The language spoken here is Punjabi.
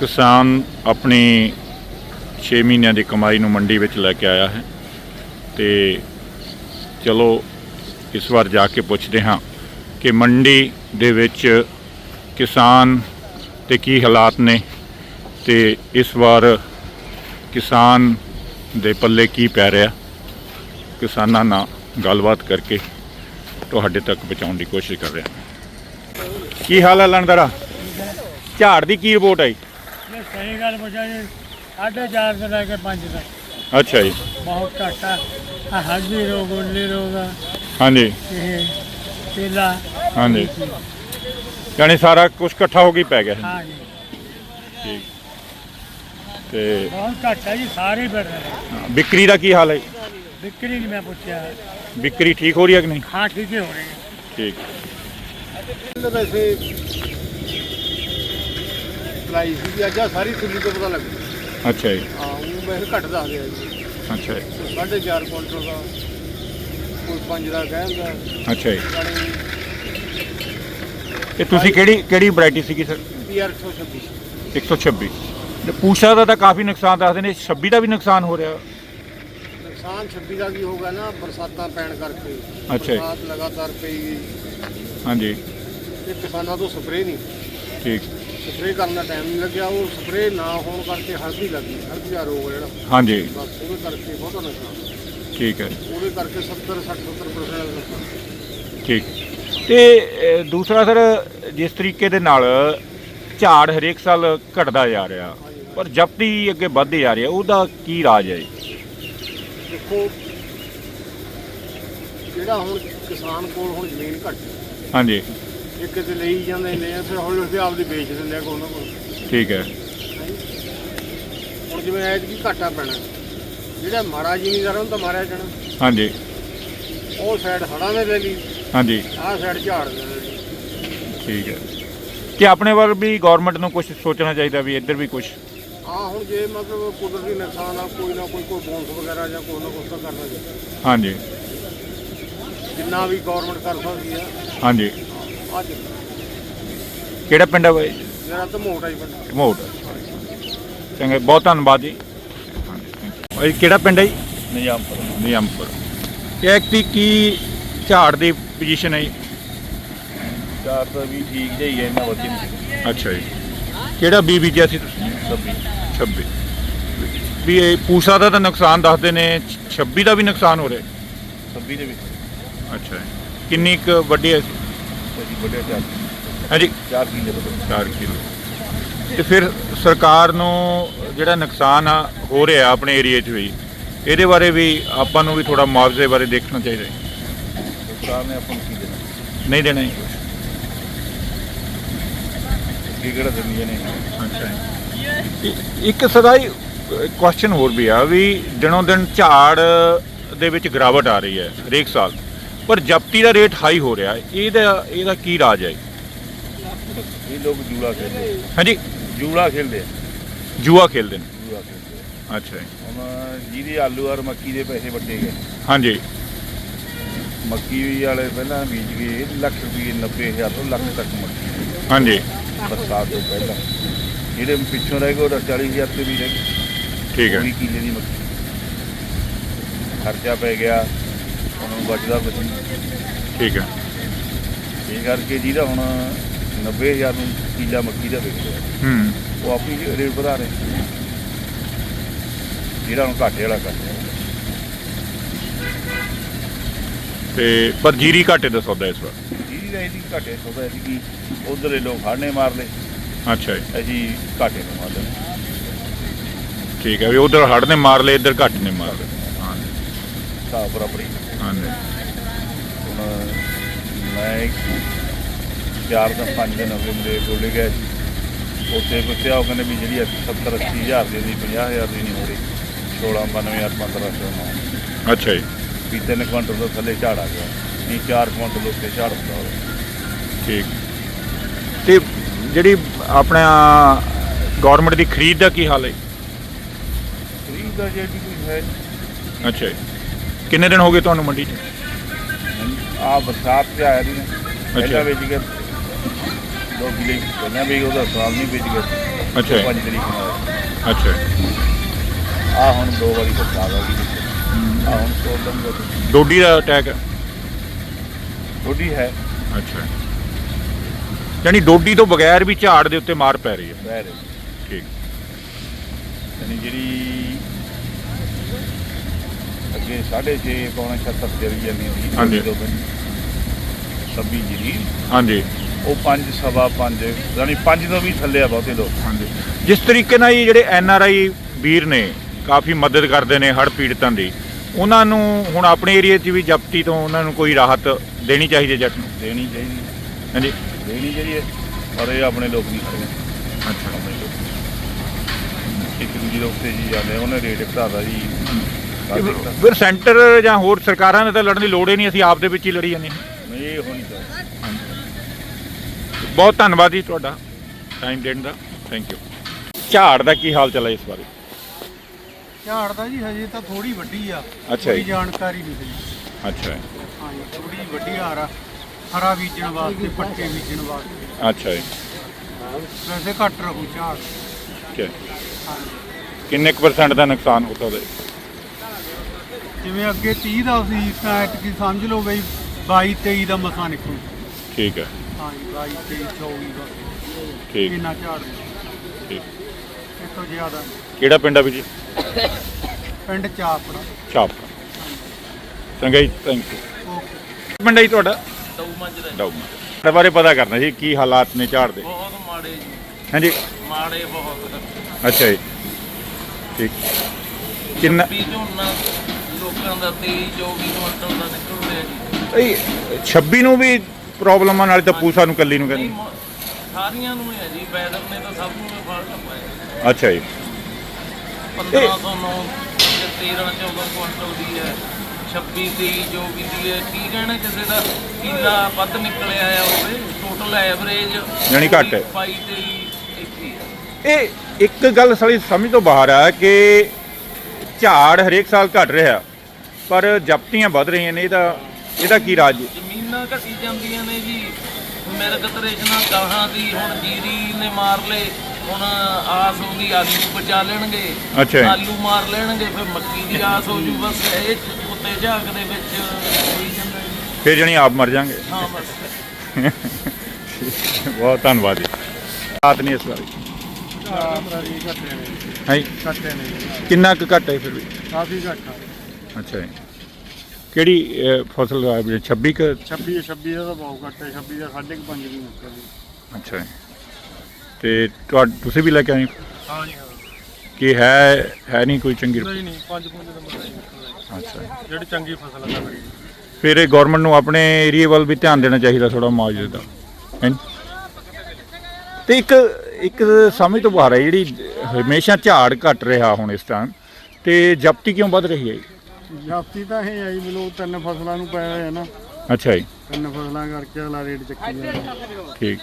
ਕਿਸਾਨ ਆਪਣੀ 6 ਮਹੀਨਿਆਂ ਦੀ ਕਮਾਈ ਨੂੰ ਮੰਡੀ ਵਿੱਚ ਲੈ ਕੇ ਆਇਆ ਹੈ ਤੇ ਚਲੋ ਇਸ ਵਾਰ ਜਾ ਕੇ ਪੁੱਛਦੇ ਹਾਂ ਕਿ ਮੰਡੀ ਦੇ ਵਿੱਚ ਕਿਸਾਨ ਤੇ ਕੀ ਹਾਲਾਤ ਨੇ ਤੇ ਇਸ ਵਾਰ ਕਿਸਾਨ ਦੇ ਪੱਲੇ ਕੀ ਪੈ ਰਿਹਾ? ਕਿਸਾਨਾਂ ਨਾਲ ਗੱਲਬਾਤ ਕਰਕੇ ਤੁਹਾਡੇ ਤੱਕ ਪਹੁੰਚਾਉਣ ਦੀ ਕੋਸ਼ਿਸ਼ ਕਰ ਰਿਹਾ। ਕੀ ਹਾਲ ਹੈ ਲੰਡਰਾ ਝਾੜ ਦੀ ਕੀ ਰਿਪੋਰਟ ਆਈ? ਇਹ ਸਹੀ ਗੱਲ ਪੁੱਛਿਆ ਜੀ ਸਾਢੇ ਚਾਰ ਤੋਂ ਲੈ ਕੇ 5 ਤੱਕ ਅੱਛਾ ਜੀ। ਬਹੁਤ ਘੱਟ ਆ। ਆਹ ਹਲਦੀ ਰੋਗ ਉੱਲੀ ਰੋਗ ਆ, ਹਾਂਜੀ। ਇਹ ਤੇਲਾ ਹਾਂਜੀ। ਯਾਨੀ ਸਾਰਾ ਕੁਝ ਇਕੱਠਾ ਹੋ ਕੇ ਹੀ ਪੈ ਗਿਆ। ਹੈ। ਹਾਂ ਜੀ। ਠੀਕ। ਤੇ ਬਹੁਤ ਘੱਟ ਆ ਜੀ ਸਾਰੇ ਰਹੇ ਹਾਂ, ਵਿਕਰੀ ਦਾ ਕੀ ਹਾਲ ਹੈ ਵਿਕਰੀ ਨਹੀਂ ਮੈਂ ਪੁੱਛਿਆ। ਵਿਕਰੀ ਠੀਕ ਹੋ ਰਹੀ ਹੈ ਕਿ ਨਹੀਂ? ਹਾਂ ਠੀਕ ਹੀ ਹੋ ਰਹੀ ਹੈ। ਠੀਕ। ਵੈਸੇ ਪ੍ਰਾਈਸ ਵੀ ਅੱਜ ਆਹ ਸਾਰੀ ਸੁਣੀ ਤੋਂ ਪਤਾ ਲੱਗੂ ਅੱਛਾ ਜੀ। ਹਾਂ ਉਹ ਵੈਸੇ ਘੱਟ ਦੱਸਦੇ ਆ ਜੀ। ਅੱਛਾ ਜੀ। ਸਾਢੇ ਚਾਰ ਕੁਇੰਟਲ ਦਾ ਕੋਈ ਪੰਜ ਦਾ ਕਹਿੰਦਾ ਅੱਛਾ ਜੀ। ਇਹ ਤੁਸੀਂ ਕਿਹੜੀ ਕਿਹੜੀ ਵੈਰਾਈਟੀ ਸੀਗੀ ਸਰ? ਪੀਆਰ 126 126 ਤੇ ਪੂਸ਼ਾ ਦਾ ਤਾਂ ਕਾਫੀ ਨੁਕਸਾਨ ਦੱਸਦੇ ਨੇ 26 ਦਾ ਵੀ ਨੁਕਸਾਨ ਹੋ ਰਿਹਾ। ਨੁਕਸਾਨ 26 ਦਾ ਕੀ ਹੋਗਾ ਨਾ ਬਰਸਾਤਾਂ ਪੈਣ ਕਰਕੇ। ਅੱਛਾ ਜੀ। ਬਰਸਾਤ ਲਗਾਤਾਰ ਪਈ। ਹਾਂਜੀ। ਤੇ ਕਿਸਾਨਾਂ ਤੋਂ ਸਪਰੇਅ ਨਹੀਂ। ਠੀਕ। ਸਪਰੇਅ ਕਰਨ ਦਾ ਟਾਈਮ ਨਹੀਂ ਲੱਗਿਆ ਉਹ ਸਪਰੇਅ ਨਾ ਹੋਣ ਕਰਕੇ ਹਲਦੀ ਲੱਗੀ ਹਲਦੀ ਦਾ ਰੋਗ ਹੈ ਜਿਹੜਾ। ਹਾਂਜੀ। ਬਸ ਉਹਦੇ ਕਰਕੇ ਬਹੁਤਾ ਨੁਕਸਾਨ ਠੀਕ ਹੈ। ਉਹਦੇ ਕਰਕੇ 70 60 70% ਦਾ ਨੁਕਸਾਨ ਠੀਕ। ਤੇ ਦੂਸਰਾ ਸਰ ਜਿਸ ਤਰੀਕੇ ਦੇ ਨਾਲ ਝਾੜ ਹਰੇਕ ਸਾਲ ਘਟਦਾ ਜਾ ਰਿਹਾ ਪਰ ਜਪਤੀ ਅੱਗੇ ਵੱਧਦੇ ਜਾ ਰਿਹਾ ਉਹਦਾ ਕੀ ਰਾਜ ਹੈ ਜੀ? ਦੇਖੋ ਜਿਹੜਾ ਹੁਣ ਕਿਸਾਨ ਕੋਲ ਹੁਣ ਜ਼ਮੀਨ ਘੱਟ ਹੈ, ਹਾਂਜੀ। ਇੱਕ ਤੇ ਲਈ ਜਾਂਦੇ ਨੇ ਫਿਰ ਹੌਲੀ ਹੌਲੀ ਆਪਦੀ ਵੇਚ ਦਿੰਦੇ ਆ ਕੋਈ ਨਾ ਕੋਈ ਠੀਕ ਹੈ। ਹੁਣ ਜਿਵੇਂ ਐਤ ਕੀ ਘਾਟਾ ਪੈਣਾ। ਜਿਹੜਾ ਮਾੜਾ ਜ਼ਿਮੀਦਾਰ ਉਹਨੂੰ ਤਾਂ ਮਾਰਿਆ ਜਾਣਾ। ਹਾਂਜੀ। ਉਹ ਸਾਈਡ ਹੜਾਂ ਨੇ ਲੈ ਲਈ ਹਾਂਜੀ। ਆਹ ਸਾਈਡ ਝਾੜ ਦੇ ਲੈ ਲਈ ਠੀਕ ਹੈ। ਕਿ ਆਪਣੇ ਵੱਲ ਵੀ ਗਵਰਨਮੈਂਟ ਨੂੰ ਕੁਝ ਸੋਚਣਾ ਚਾਹੀਦਾ ਵੀ ਇੱਧਰ ਵੀ ਕੁਝ ਹਾਂ ਹੁਣ ਜੇ ਮਤਲਬ ਕੁਦਰਤੀ ਨੁਕਸਾਨ ਆ ਕੋਈ ਨਾ ਕੋਈ ਕੋਈ ਬੋਨਸ ਵਗੈਰਾ ਜਾਂ ਕੋਈ ਨਾ ਕੁਛ ਤਾਂ ਕਰਨਾ ਚਾਹੀਦਾ। ਹਾਂਜੀ। ਜਿੰਨਾ ਵੀ ਗਵਰਨਮੈਂਟ ਕਰ ਸਕਦੀ ਆ। ਹਾਂਜੀ। ਅੱਜ ਕਿਹੜਾ ਪਿੰਡ ਹੈ ਬਾਈ? ਮੇਰਾ ਤਾਂ ਮੋਟਾ ਹੀ ਬੰਦਾ ਮੋਟ। ਚੰਗਾ ਬਹੁਤ ਧੰਨਵਾਦ ਜੀ। ਹਾਂਜੀ ਇਹ ਕਿਹੜਾ ਪਿੰਡ ਹੈ ਜੀ? ਨਿਜ਼ਾਮਪੁਰ। ਨਿਯਮਪੁਰ ਇਹ ਕੀ ਕੀ ਝਾੜ ਦੀ ਪੋਜੀਸ਼ਨ ਹੈ ਜੀ? ਚਾਰ ਤਾਂ ਵੀ ਠੀਕ ਜਿਹਾ ਹੀ ਹੈ ਇਹਨਾਂ ਵਧੀ ਨਹੀਂ। ਅੱਛਾ ਜੀ। ਕਿਹੜਾ ਬੀ ਬੀਜਿਆ ਸੀ ਤੁਸੀਂ? ਸਭੀ 26 ਵੀ ਇਹ ਪੂਸਾ ਦਾ ਤਾਂ ਨੁਕਸਾਨ ਦੱਸਦੇ ਨੇ 26 ਦਾ ਵੀ ਨੁਕਸਾਨ ਹੋ ਰਿਹਾ। ਸਭੀ ਦੇ ਵਿੱਚ। ਅੱਛਾ ਜੀ। ਕਿੰਨੀ ਕੁ ਵੱਡੀ ਹੈ? ਵੱਡੇ ਚਾਰ ਹਾਂਜੀ। ਚਾਰ ਕਿਲੇ ਬਦਲ 4 ਕਿਲੋ। ਤੇ ਫਿਰ ਸਰਕਾਰ ਨੂੰ ਜਿਹੜਾ ਨੁਕਸਾਨ ਆ ਹੋ ਰਿਹਾ ਆਪਣੇ ਏਰੀਆ 'ਚ ਵੀ ਇਹਦੇ ਬਾਰੇ ਵੀ ਆਪਾਂ ਨੂੰ ਵੀ ਥੋੜਾ ਮੁਆਵਜ਼ੇ ਬਾਰੇ ਦੇਖਣਾ ਚਾਹੀਦਾ ਹੈ। ਸਰਕਾਰ ਨੇ ਆਪਾਂ ਨੂੰ ਕੀ ਦੇਣਾ? ਨਹੀਂ ਦੇਣਾ ਜੀ। ਕੀ ਕਿਹੜਾ ਦਿੰਦੀਆਂ ਨੇ? ਅੱਛਾ ਜੀ। ਇ- ਇੱਕ ਸਦਾਈ ਕੁਐਸਚਨ ਹੋਰ ਵੀ ਆ ਵੀ ਦਿਨੋਂ ਦਿਨ ਝਾੜ ਦੇ ਵਿੱਚ ਗਿਰਾਵਟ ਆ ਰਹੀ ਹੈ ਹਰੇਕ ਸਾਲ। ਪਰ ਜ਼ਬਤੀ ਦਾ ਰੇਟ ਹਾਈ ਹੋ ਰਿਹਾ ਹੈ। ਇਹਦਾ ਇਹਦਾ ਕੀ ਰਾਜ ਹੈ? ਇਹ ਲੋਕ ਜੂੜਾ ਖੇਡਦੇ। ਹਾਂਜੀ? ਜੂੜਾ ਖੇਡਦੇ ਜੂਆ ਨੇ। ਖੇਡਦੇ ਆ। ਅੱਛਾ ਜੀ। ਹੁਣ ਜਿਹਦੇ ਆਲੂ ਔਰ ਮੱਕੀ ਦੇ ਪੈਸੇ ਵੱਟੇ ਗਏ। ਹਾਂਜੀ। ਮੱਕੀ ਵਾਲੇ ਪਹਿਲਾਂ ਬੀਜ ਗਏ ਲੱਖ ਰੁਪਏ 90000 ਤੋਂ ਲੱਖ ਤੱਕ ਮੱਕੀ ਹਾਂਜੀ। ਬਰਸਾਤ ਤੋਂ ਪਹਿਲਾਂ। ਜਿਹੜੇ ਪਿੱਛੋਂ ਰਹਿ ਗਏ ਉਹ 40000 ਤੇ ਵੀ ਰਹਿ ਗਏ। ਠੀਕ ਹੈ। ਕਿੱਲੇ ਦੀ ਮੱਕੀ। ਖਰਚਾ ਪੈ ਗਿਆ। ਉਹਨੂੰ ਬਚਦਾ ਨਹੀਂ। ਠੀਕ ਹੈ। ਇਹ ਕਰਕੇ ਜਿਹਦਾ ਹੁਣ 90000 ਨੂੰ ਕਿੱਲਾ ਮੱਕੀ ਦਾ ਰਿਹਾ ਹੂੰ। ਉਹ ਆਪਣੀ ਰੇਟ ਵਧਾ ਰਹੇ। ਜਿਹੜਾ ਹੁਣ ਘਾਟੇ ਵਾਲਾ ਕਰ ਰਿਹਾ ਤੇ ਪਰ ਜੀਰੀ ਘਾਟੇ ਦਾ ਸੌਦਾ ਇਸ ਵਾਰ? ਜਿਹਦੀ ਦਾ ਇਹਦੀ ਘਾਟੇ ਸੋਦਾ ਸੀ ਕਿ ਉਧਰ ਦੇ ਲੋਕ ਹਾੜਨੇ ਮਾਰ ਲਏ। ਅੱਛਾ ਜੀ। ਅਸੀਂ ਘਾਟੇ ਨੂੰ ਮਾਰ ਲਏ ਠੀਕ ਹੈ ਵੀ ਉਧਰ ਹੜ ਨੇ ਮਾਰ ਲਏ ਇੱਧਰ ਘੱਟ ਨੇ ਮਾਰ ਲਏ। ਹਾਂ। ਹਿਸਾਬ ਬਰਾਬਰੀ ਹਾਂਜੀ ਮੈਂ ਇੱਕ- ਚਾਰ ਦਾ ਪੰਜ ਦਿਨ ਹੋ ਗਏ ਮੇਰੇ ਕੋਲ ਗਏ ਸੀ ਉੱਥੇ ਪੁੱਛਿਆ ਉਹ ਕਹਿੰਦੇ ਵੀ ਜਿਹੜੀ 70 80 ਹਜ਼ਾਰ ਦੀ ਦੀ 50 ਹਜ਼ਾਰ ਦੀ ਨਹੀਂ ਹੋ ਰਹੀ। 16 92000 1500 ਅੱਛਾ ਜੀ। ਵੀ ਤਿੰਨ ਕੁਇੰਟਲ ਤੋਂ ਥੱਲੇ ਝਾੜ ਆ ਗਿਆ। ਨਹੀਂ 4 ਕੁਇੰਟਲ ਉੱਤੇ ਝਾੜ ਹੁੰਦਾ ਹੋਵੇ ਠੀਕ। ਤੇ ਜਿਹੜੀ ਆਪਣਾ ਗਵਰਨਮੈਂਟ ਦੀ ਖਰੀਦ ਦਾ ਕੀ ਹਾਲ ਹੈ? ਖਰੀਦ ਦਾ ਜਿਹੜੀ ਕੋਈ ਹੈ। ਅੱਛਾ ਜੀ। ਕਿੰਨੇ ਦਿਨ ਹੋ ਗਏ ਤੁਹਾਨੂੰ ਮੰਡੀ 'ਚ? ਆ ਬਰਸਾਤ ਤੇ ਆਇਆ ਦੀ ਨੇ ਪਹਿਲਾਂ ਅੱਛਾ। ਵੇਚ ਕੇ ਦੋ ਕਿਲੇ ਪਹਿਲਾਂ ਵੀ ਉਹਦਾ ਸਾਲ ਨਹੀਂ ਵੇਚ ਸੀ। ਅੱਛਾ। ਜੀ, 5 ਤਰੀਕ ਨੂੰ ਅੱਛਾ। ਆ ਹੁਣ ਦੋ ਵਾਰੀ ਬਰਸਾਤ ਆ ਗਈ ਆ ਹੁਣ ਪ੍ਰੋਬਲਮ ਦਾ ਡੋਡੀ ਦਾ ਅਟੈਕ ਹੈ ਥੋੜੀ ਹੈ। ਅੱਛਾ। ਯਾਨੀ ਡੋਡੀ ਤੋਂ ਬਗੈਰ ਵੀ ਝਾੜ ਦੇ ਉੱਤੇ ਮਾਰ ਪੈ ਰਹੀ ਹੈ। ਠੀਕ। ਯਾਨੀ ਜਿਹੜੀ ਅੱਗੇ 6.5 ਪੌਣਾ 76 ਦੇ ਵੀ ਜਾਂਦੀ ਸੀ ਹਾਂਜੀ। ਦੋ ਦਿਨ। 26 ਜਿਹੜੀ। ਹਾਂਜੀ। ਉਹ 5 ਸਵਾ 5 ਯਾਨੀ 5 ਤੋਂ ਵੀ ਥੱਲੇ ਆ ਬਹੁਤੇ ਲੋਕ। ਹਾਂਜੀ। ਜਿਸ ਤਰੀਕੇ ਨਾਲ ਇਹ ਜਿਹੜੇ ਐਨ ਆਰ ਆਈ ਵੀਰ ਨੇ ਕਾਫੀ ਮਦਦ ਕਰਦੇ ਨੇ ਹੜ੍ਹ ਪੀੜਤਾਂ ਦੀ ਉਹਨਾਂ ਨੂੰ ਹੁਣ ਆਪਣੇ ਏਰੀਆ 'ਚ ਵੀ ਜ਼ਬਤੀ ਤੋਂ ਉਹਨਾਂ ਨੂੰ ਕੋਈ ਰਾਹਤ ਦੇਣੀ ਚਾਹੀਦੀ ਹੈ ਜੱਟ ਨੂੰ? ਦੇਣੀ ਚਾਹੀਦੀ। ਹਾਂਜੀ। ਦੇਣੀ ਜਿਹੜੀ ਹੈ। ਪਰ ਇਹ ਆਪਣੇ ਲੋਕ ਨਹੀਂ ਕਰਦੇ ਅੱਛਾ। ਆਪਣੇ ਲੋਕ। ਇੱਕ ਦੂਜੇ ਦੇ ਉੱਤੇ ਜੀ ਜਾਂਦੇ ਆ, ਉਹਨੇ ਰੇਟ ਘਟਾਦਾ ਜੀ। ਫਿਰ ਸੈਂਟਰ ਜਾਂ ਹੋਰ ਸਰਕਾਰਾਂ ਨੇ ਤਾਂ ਲੜਨ ਦੀ ਲੋੜ ਹੀ ਨਹੀਂ ਅਸੀਂ ਆਪ ਦੇ ਵਿੱਚ ਹੀ ਲੜੀ ਜਾਂਦੇ ਹਾਂ। ਨਹੀਂ ਹੋਣੀ ਚਾਹੀਦੀ। ਬਹੁਤ ਧੰਨਵਾਦ ਜੀ ਤੁਹਾਡਾ ਟਾਈਮ ਦੇਣ ਦਾ। ਥੈਂਕ ਯੂ ਝਾੜ ਦਾ ਕੀ ਹਾਲ ਚੱਲਾ ਇਸ ਬਾਰੇ? ਝਾੜ ਦਾ ਜੀ ਹਜੇ ਤਾਂ ਥੋੜੀ ਵੱਡੀ ਆ ਅੱਛਾ ਜੀ। ਕੋਈ ਜਾਣਕਾਰੀ ਨਹੀਂ ਹੈ ਅੱਛਾ ਜੀ, ਹਾਂਜੀ ਥੋੜੀ ਵੱਡੀ ਹਾਰ ਆ ਹਰਾ ਬੀਜਣ ਵਾਸਤੇ ਪੱਕੇ ਬੀਜਣ ਵਾਸਤੇ। ਅੱਛਾ ਜੀ। ਵੈਸੇ ਘੱਟ ਰਹੂ ਝਾੜ। ਠੀਕ ਹੈ ਕਿੰਨੇ ਕੁ ਪਰਸੈਂਟ ਦਾ ਨੁਕਸਾਨ ਹੋ ਸਕਦਾ ਹੈ? ਜਿਵੇਂ ਅੱਗੇ 30 ਦਾ ਸੀ ਤਾਂ ਐਤਕੀ ਸਮਝ ਲਓ ਬਈ 22 23 ਦਾ ਮਸਾ ਨਿਕਲੂ। ਠੀਕ ਹੈ। ਹਾਂਜੀ 22 23 24 ਦਾ। ਠੀਕ। ਇੰਨਾ ਝਾੜ ਠੀਕ। ਇਸ ਤੋਂ ਜ਼ਿਆਦਾ। ਕਿਹੜਾ ਪਿੰਡ ਆ ਵੀ ਜੀ? ਪਿੰਡ ਚਾਪੜਾ ਛਾਪ ਚੰਗਾ ਜੀ ਥੈਂਕ ਯੂ ਓਕੇ। ਪਿੰਡ ਹੈ ਜੀ ਤੁਹਾਡਾ? ਦਊ ਮੰਜਰੇ ਡਾਊ ਇਹਦੇ ਬਾਰੇ ਪਤਾ ਕਰਨਾ ਜੀ ਕੀ ਹਾਲਾਤ ਨੇ ਝਾੜ ਦੇ। ਬਹੁਤ ਮਾੜੇ ਜੀ। ਹਾਂਜੀ ਮਾੜੇ ਬਹੁਤ। ਅੱਛਾ ਜੀ। ਠੀਕ। ਕਿੰਨਾ ਵੀ ਝੋਨਾ। ਲੋਕਾਂ ਦਾ 23 24 ਕੁਇੰਟਲ ਦਾ ਨਿਕਲ ਰਿਹਾ ਜੀ। ਇਹ 26 ਨੂੰ ਵੀ ਪ੍ਰੋਬਲਮਾਂ ਨਾਲ ਤਾਂ ਪੂਸਾ ਨੂੰ ਕੱਲੀ ਨੂੰ ਨਹੀਂ ਕਹਿੰਦੇ ਮ- ਸਾਰੀਆਂ ਨੂੰ ਹੈ ਜੀ ਵੈਦਰ ਨੇ ਤਾਂ ਸਭ ਨੂੰ ਹੀ ਫਲ ਪਾਇਆ ਅੱਛਾ ਜੀ। 1509 ਤੇ 13 14 ਕੁਇੰਟਲ ਦੀ ਹੈ। 26 23 ਜੋ ਵੀ ਦੀ ਹੈ ਕੀ ਕਹਿਣਾ ਕਿਸੇ ਦਾ? ਕੀਲਾ ਵੱਧ ਨਿਕਲਿਆ ਆ ਹੋਵੇ ਟੋਟਲ ਐਵਰੇਜ ਯਾਨੀ ਘੱਟ ਹੈ। 22 23 21 ਹੈ ਇਹ ਇੱਕ ਗੱਲ ਸਾਡੀ ਸਮਝ ਤੋਂ ਬਾਹਰ ਆ ਕਿ ਝਾੜ ਹਰੇਕ ਸਾਲ ਘਟ ਰਿਹਾ। ਪਰ ਜ਼ਬਤੀਆਂ ਵੱਧ ਰਹੀਆਂ ਨੇ ਇਹਦਾ ਇਹਦਾ ਕੀ ਰਾਜ ਜੀ? ਜ਼ਮੀਨਾਂ ਘਟੀ ਜਾਂਦੀਆਂ ਨੇ ਜੀ। ਮਿਰਗ ਤਰੇਸ਼ਨਾ ਗਾਹਾਂ ਦੀ ਹੁਣ ਜੀਰੀ ਨੇ ਮਾਰ ਲਏ। ਹੁਣ ਆਸ ਉਹਦੀ ਆਲੂ ਬਚਾ ਲੈਣਗੇ। ਅੱਛਾ ਜੀ। ਆਲੂ ਮਾਰ ਲੈਣਗੇ ਫਿਰ ਮੱਕੀ ਦੀ ਆਸ ਹੋ ਜੂ। ਬਸ ਇਹ ਉੱਤੇ ਝਾਕ ਦੇ ਵਿੱਚ ਹੋਈ ਜਾਂਦਾ ਜੀ। ਫਿਰ ਜਣੀ ਆਪ ਮਰ ਜਾਾਂਗੇ ਹਾਂ ਬਸ। ਬਹੁਤ ਧੰਨਵਾਦ ਜੀ। ਬਾਤ ਨਹੀਂ ਇਸ ਬਾਰੇ ਘੱਟੇ ਨੇ। ਹੈ ਘੱਟੇ ਨੇ। ਕਿੰਨਾ ਕੁ ਘੱਟ ਹੈ ਫਿਰ ਵੀ? ਕਾਫੀ ਘੱਟ ਆ। ਅੱਛਾ ਜੀ। ਕਿਹੜੀ ਅਹ, ਫਸਲ ਆ ਵੀ 26 ਕ? 26 26 ਦਾ ਤਾਂ ਬਹੁਤ ਘੱਟ ਹੈ। 26 ਦਾ 5.5 ਵੀ ਨਿਕਲਦੀ ਅੱਛਾ ਜੀ। ਤੇ ਤੁਹਾ ਤੁਸੀਂ ਵੀ ਲੈ ਕੇ ਆਏ? ਹੋ? ਹਾਂ। ਜੀ ਕਿ ਹੈ ਹੈ ਨਹੀਂ ਕੋਈ ਚੰਗੀ ਨਹੀਂ ਨਹੀਂ 5 5 ਨੰਬਰ ਦਾ। ਹੀ ਅੱਛਾ ਜੀ। ਜਿਹੜੀ ਚੰਗੀ ਫਸਲ ਆ ਤਗੜੀ ਫਿਰ ਇਹ ਗਵਰਨਮੈਂਟ ਨੂੰ ਆਪਣੇ ਏਰੀਆ ਵੱਲ ਵੀ ਧਿਆਨ ਦੇਣਾ ਚਾਹੀਦਾ ਥੋੜਾ ਮੁਆਵਜ਼ੇ ਦਾ। ਹੈਂ ਤੇ ਇੱਕ ਇੱਕ ਸਮਝ ਤੋਂ ਬਾਹਰ ਹੈ ਜਿਹੜੀ ਹਮੇਸ਼ਾ ਝਾੜ ਘਟ ਰਿਹਾ ਹੁਣ ਇਸ ਟਾਈਮ ਤੇ ਜ਼ਬਤੀ ਕਿਉਂ ਵੱਧ ਰਹੀ ਹੈ ਜੀ? ਜਾਤੀ ਤਾਂ ਇਹ ਆਈ ਮਿਲੋ ਤਿੰਨ ਫਸਲਾਂ ਨੂੰ ਪੈ ਰਹੇ ਨਾ। ਅੱਛਾ ਜੀ। ਤਿੰਨ ਫਸਲਾਂ ਕਰਕੇ ਅਗਲਾ ਰੇਟ ਚੱਕੀ ਜਾਂਦਾ। ਠੀਕ।